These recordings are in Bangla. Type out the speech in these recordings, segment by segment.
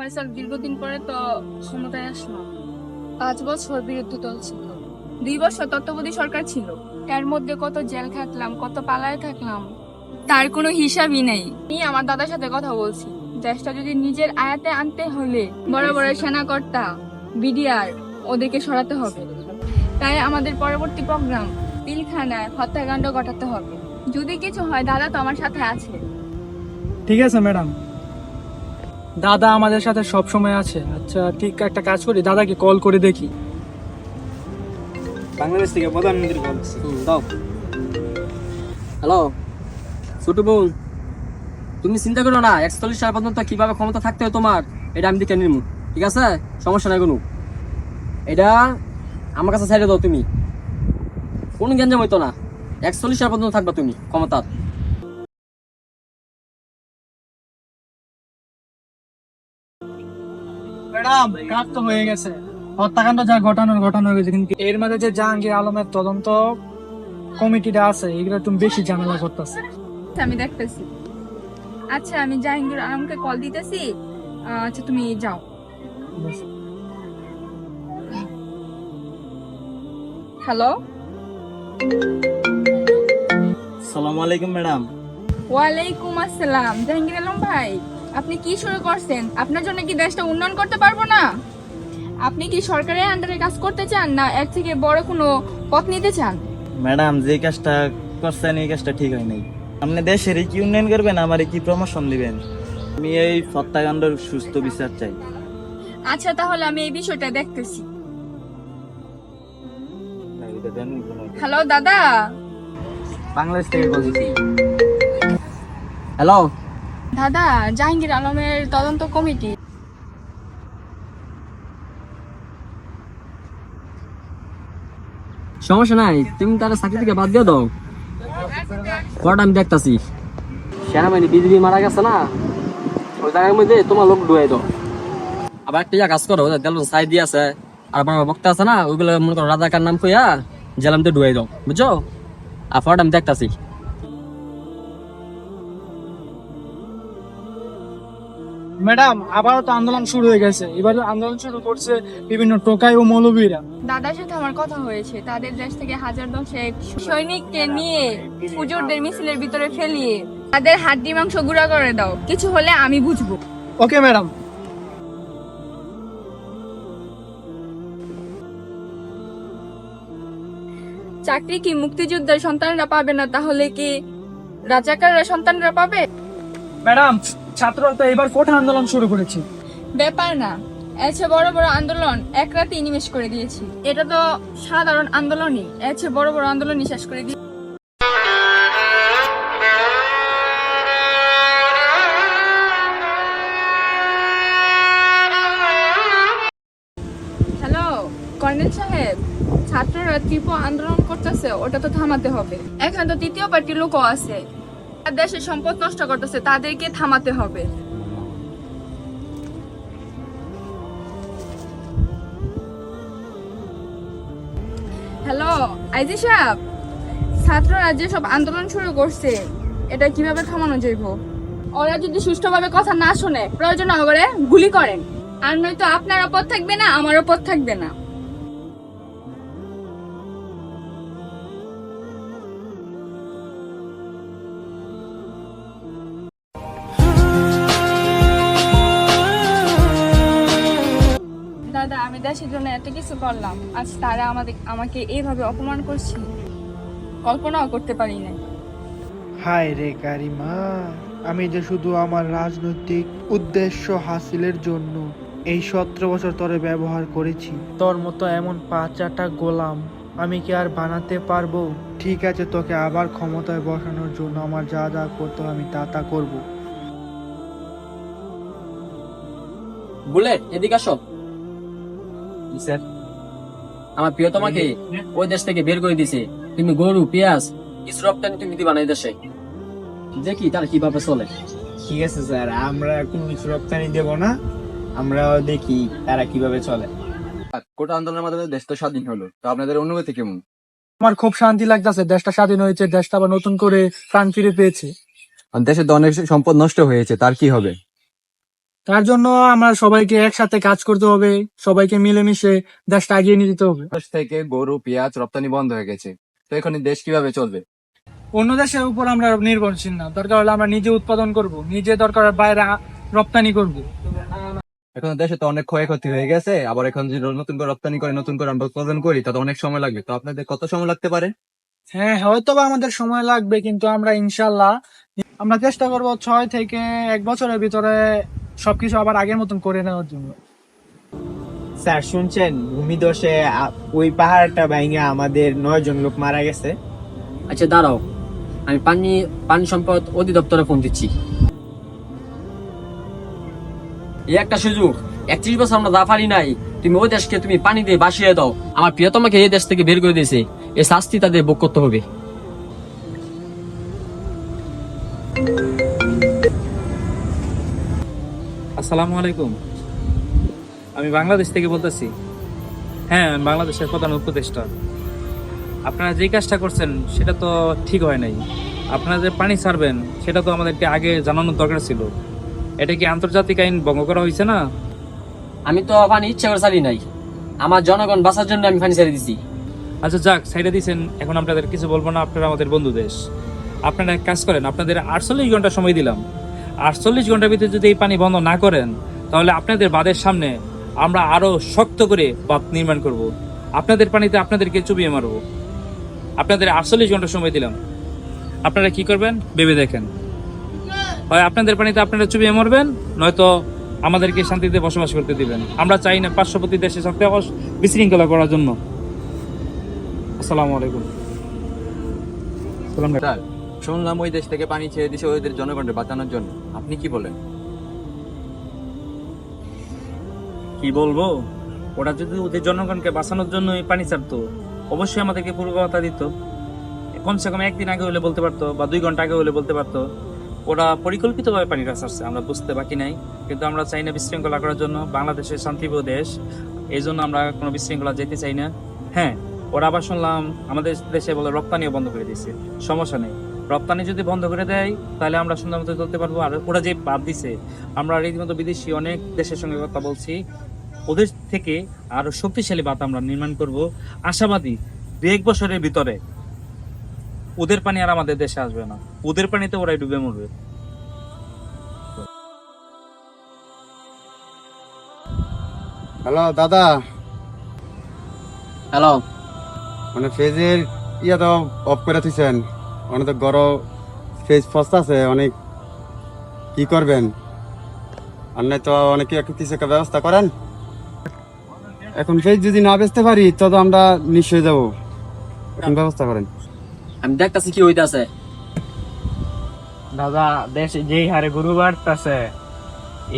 ফয়সাল দীর্ঘদিন পরে তো ক্ষমতায় আসলো। পাঁচ বছর বিরুদ্ধ দল ছিল দুই বছর তত্ত্বাবধায়ক সরকার ছিল। এর মধ্যে কত জেল খাটলাম, কত পালায় থাকলাম, তার কোনো হিসাবই নেই। আমি আমার দাদার সাথে কথা বলছি। দেশটা যদি নিজের আয়াতে আনতে হলে বড় বড় সেনাকর্তা, বিডিআর ওদেরকে সরাতে হবে। তাই আমাদের পরবর্তী প্রোগ্রাম, পিলখানায় হত্যাকাণ্ড ঘটাতে হবে। যদি কিছু হয়, দাদা তো আমার সাথে আছে। ঠিক আছে, ম্যাডাম। দাদা আমাদের সাথে সব সময় আছে। আচ্ছা ঠিক একটা কাজ করি দাদাকে কল করে দেখি। বাংলাদেশ থেকে প্রধানমন্ত্রী কল দাও। হ্যালো ছোট বোন তুমি চিন্তা করো না একচল্লিশ সাল পর্যন্ত কীভাবে ক্ষমতা থাকতে হয় তোমার এটা আমি দেখে নিব ঠিক আছে? সমস্যা নাই কোনো। এটা আমার কাছে ছাইড়ে দাও তুমি। কোনো গ্যাঞ্জাম হইতো না। একচল্লিশ সাল পর্যন্ত থাকবা তুমি ক্ষমতার। কাজ তো হয়ে গেছে। হত্যাকাণ্ড যা ঘটানোর ঘটানো হয়ে গেছে কিন্তু এর মাঝে যে জাহাঙ্গীর আলমের তদন্ত কমিটিটা আছে এগুলো তুমি বেশি ঝামেলা করতেছে। আচ্ছা, আমি দেখতেছি। আচ্ছা আমি জাহাঙ্গীর আলমকে কল দিতেছি। আচ্ছা তুমি যাও। হ্যালো সালাম আলাইকুম ম্যাডাম। ওয়ালাইকুম আসসালাম। জাহাঙ্গীর আলম ভাই। আপনি কি শুরু করছেন? আপনার জন্য কি দেশটা উন্নয়ন করতে পারব না? আপনি কি সরকারের আন্ডারে কাজ করতে চান না এর থেকে বড় কোনো পথ নিতে চান? ম্যাডাম যে কাজটা করছেন এই কাজটা ঠিক হয় নাই। আপনি দেশের কি উন্নয়ন করবেন আমার কি প্রমোশন দিবেন? আমি এই হত্যাকাণ্ডের সুস্থ বিচার চাই। আচ্ছা তাহলে আমি এই বিষয়টা দেখতেছি। হ্যালো দাদা? বাংলাদেশ থেকে বলছি। হ্যালো দাদা জাহাঙ্গীর আলমের তদন্ত কমিটি। সমস্যা নাই তুমি তার চাকরি থেকে বাদ দিয়ে দাও। কটা আমি দেখতাছি। সেনাবাহিনী বিজেপি মারা গেছে না? ওই জায়গার মধ্যে তোমার লোক ডুয়াই দাও। আবার একটা কাজ করো দেল সাই দিয়ে আছে আর আমার বক্তা আছে না ওইগুলো মনে করো রাজাকার নাম কইয়া জেলাম দিয়ে ডুয়াই দাও বুঝছ? আর ফটো আমি দেখতাছি। ম্যাডাম আবারও তো আন্দোলন শুরু হয়ে গেছে। এবার আন্দোলন শুরু করছে বিভিন্ন টোকাই ও মৌলবীরা। দাদার সাথে আমার কথা হয়েছে। তাদের দেশ থেকে হাজার দশেক সৈনিককে নিয়ে পুজোরদের মিছিলের ভিতরে ফেলিয়ে তাদের হাড্ডি মাংস গুঁড়া করে দাও। কিছু হলে আমি বুঝব। Okay madam. চাকরি কি মুক্তিযোদ্ধার সন্তানরা পাবে না? তাহলে কি রাজাকাররা সন্তানরা পাবে? ম্যাডাম ছাত্ররা তো এবার কোঠা আন্দোলন শুরু করেছে। ব্যাপার না। এছে বড় বড় আন্দোলন এক রাতে নিমেষ করে দিয়েছি। এটা তো সাধারণ আন্দোলনই। এছে বড় বড় আন্দোলনই শেষ করে দিয়ে হ্যালো, কর্নেল সাহেব, ছাত্ররা তীব্র আন্দোলন করতেছে, ওটা তো থামাতে হবে। এখন তো তৃতীয় পার্টির লোকও আছে। দেশের সম্পদ নষ্ট করতেছে, তাদেরকে থামাতে হবে। হ্যালো, আইজি সাহেব, ছাত্ররা যে সব আন্দোলন শুরু করছে, এটা কীভাবে থামানো যাইব? ওরা যদি সুষ্ঠুভাবে কথা না শুনে, প্রয়োজন গুলি করেন। আর নয়তো আপনার ওপর থাকবে না আমার ওপর থাকবে না। দাদা আমি দেশের জন্য এত কিছু করলাম। আজ তারা আমাদের আমাকে এইভাবে অপমান করছে। কল্পনাও করতে পারি না হায় রে কারিমা আমি যে শুধু আমার রাজনৈতিক উদ্দেশ্য হাসিলের জন্য এই সতেরো বছর তরে ব্যবহার করেছি তোর মতো এমন পাঁচাটা গোলাম আমি কি আর বানাতে পারব? ঠিক আছে তোকে আবার ক্ষমতায় বসানোর জন্য আমার যা যা করতে আমি তা তা করব। বুলেট এদিকে আসো। স্যার। আমার প্রিয় তোমাকে ওই দেশ থেকে বের করে দিছে। তুমি গরু পেঁয়াজ কিছু রপ্তানি তুমি দিবা না এই দেশে। দেখি তার কীভাবে চলে। ঠিক আছে স্যার আমরা কোনো কিছু রপ্তানি দেব না। আমরা দেখি তারা কীভাবে চলে। কোটা আন্দোলনের মাধ্যমে দেশ তো স্বাধীন হলো তো আপনাদের অনুভূতি কেমন? আমার খুব শান্তি লাগতেছে দেশটা স্বাধীন হয়েছে দেশটা আবার নতুন করে প্রাণ ফিরে পেয়েছে। আর দেশে তো অনেক সম্পদ নষ্ট হয়েছে তার কি হবে? তার জন্য আমরা সবাইকে একসাথে কাজ করতে হবে সবাইকে মিলেমিশে দেশটা এগিয়ে নিয়ে যেতে হবে। দেশ থেকে গরু পেঁয়াজ রপ্তানি বন্ধ হয়ে গেছে। তো এখন দেশ কীভাবে চলবে? অন্য দেশের উপর আমরা নির্ভরশীল না। দরকার হলে আমরা নিজে উৎপাদন করব নিজে দরকার বাইরে রপ্তানি করব। এখন দেশে তো অনেক ক্ষয়ক্ষতি হয়ে গেছে আবার এখন যদি নতুন করে রপ্তানি করে নতুন করে আমরা উৎপাদন করি তাতে অনেক সময় লাগবে। তো আপনাদের কত সময় লাগতে পারে? হ্যাঁ হয়তো বা আমাদের সময় লাগবে কিন্তু আমরা ইনশাল্লাহ আমরা চেষ্টা করব ছয় থেকে এক বছরের ভিতরে সবকিছু আবার আগের মতন করে নেওয়ার জন্য। স্যার শুনছেন? ভূমিদশে ওই পাহাড়টা ভেঙে আমাদের নয় জন লোক মারা গেছে। আচ্ছা দাঁড়াও। আমি পানি পানি সম্পদ অধিদপ্তরে ফোন দিচ্ছি। এই একটা সুযোগ। একত্রিশ বছর আমরা দাফারি নাই। তুমি ওই দেশকে তুমি পানি দিয়ে বাসিয়ে দাও। আমার প্রিয়তমাকে এই দেশ থেকে বের করে দিয়েছে। এ শাস্তি তাদের ভোগ করতে হবে। আসসালামু আলাইকুম। আমি বাংলাদেশ থেকে বলতেছি। হ্যাঁ আমি বাংলাদেশের প্রধান উপদেষ্টা। আপনারা যে কাজটা করছেন সেটা তো ঠিক হয় নাই। আপনারা যে পানি ছাড়বেন সেটা তো আমাদেরকে আগে জানানোর দরকার ছিল। এটা কি আন্তর্জাতিক আইন ভঙ্গ করা হয়েছে না? আমি তো পানি ইচ্ছা করে চালি নাই। আমার জনগণ বাঁচার জন্য আমি পানি ছেড়ে দিছি। আচ্ছা যাক সাইডে দিয়েছেন এখন আপনাদের কিছু বলব না আপনারা আমাদের বন্ধু দেশ। আপনারা এক কাজ করেন আপনাদের আটচল্লিশ ঘণ্টা সময় দিলাম। আটচল্লিশ ঘণ্টার ভিতরে যদি এই পানি বন্ধ না করেন, তাহলে আপনাদের বাদের সামনে আমরা আরও শক্ত করে বাঁধ নির্মাণ করব। আপনাদের পানিতে আপনাদেরকে চুবিয়ে মারবো। আপনাদের আটচল্লিশ ঘণ্টা সময় দিলাম। আপনারা কি করবেন? ভেবে দেখেন। হয় আপনাদের পানিতে আপনারা চুবিয়ে মরবেন, নয়তো আমাদেরকে শান্তিতে বসবাস করতে দিবেন। আমরা চাই না পার্শ্ববর্তী দেশে সাথে বিশৃঙ্খলা করার জন্য। আসসালামু আলাইকুম। শুনলাম ওই দেশ থেকে পানি ছেড়ে দিছে ওদের জনগণকে বাঁচানোর জন্য। আপনি কি বলেন? কি বলব? ওরা যদি ওদের জনগণকে বাঁচানোর জন্য পানি ছাড়তো, অবশ্যই আমাদেরকে পূর্ব কথা দিত। কমসে কম একদিন আগে হলে বলতে পারতো বা দুই ঘণ্টা আগে হলে বলতে পারতো, ওরা পরিকল্পিতভাবে পানিটা ছাড়ছে আমরা বুঝতে বাকি নাই, কিন্তু আমরা চাই না বিশৃঙ্খলা করার জন্য বাংলাদেশের শান্তিপ্রিয় দেশ। এই জন্য আমরা কোনো বিশৃঙ্খলা যেতে চাই না। হ্যাঁ ওরা আবার শুনলাম আমাদের দেশে বলে রপ্তানিও বন্ধ করে দিয়েছে। সমস্যা নেই। রপ্তানি যদি বন্ধ করে দেয় তাহলে আমরা সুন্দর মতো চলতে পারব। আর ওরা যে বাদ দিছে আমরা রীতিমতো বিদেশি অনেক দেশের সঙ্গে কথা বলছি। ওদের থেকে আরও শক্তিশালী বাত আমরা নির্মাণ করব। আশাবাদী দু এক বছরের ভিতরে ওদের পানি আর আমাদের দেশে আসবে না। ওদের পানিতে ওরাই ডুবে মরবে। হ্যালো দাদা। হ্যালো। মানে ফেজের ইয়া তো অফ করে থুইছেন। অনেক তো গরম ফেজ ফস্ট আছে অনেক কি করবেন? আর তো অনেকে একটু কিছু একটা ব্যবস্থা করেন। এখন ফেজ যদি না বেচতে পারি তো তো আমরা নিশ্চয় যাব। এখন ব্যবস্থা করেন। আমি দেখতাছি কি হইতাছে। দাদা দেশে যেই হারে গরু বাড়তেছে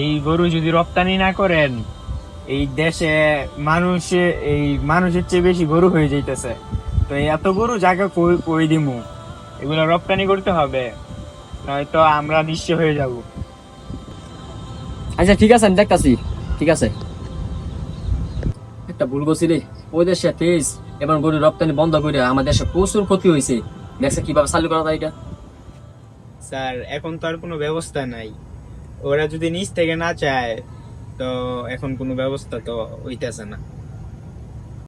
এই গরু যদি রপ্তানি না করেন এই দেশে মানুষ এই মানুষের চেয়ে বেশি গরু হয়ে যাইতেছে। তো এত গরু জায়গা কই কই দিমু? এগুলো রপ্তানি করতে হবে। নয়তো আমরা নিঃস্ব হয়ে যাব। আচ্ছা ঠিক আছে আমি দেখতাছি। ঠিক আছে। একটা ভুল করছি রে। ওই দেশে তেজ এবং গরু রপ্তানি বন্ধ করে আমাদের দেশে প্রচুর ক্ষতি হয়েছে। দেখছে কীভাবে চালু করা যায় এটা? স্যার এখন তো আর কোনো ব্যবস্থা নাই। ওরা যদি নিচ থেকে না চায় তো এখন কোনো ব্যবস্থা তো হইতেছে না।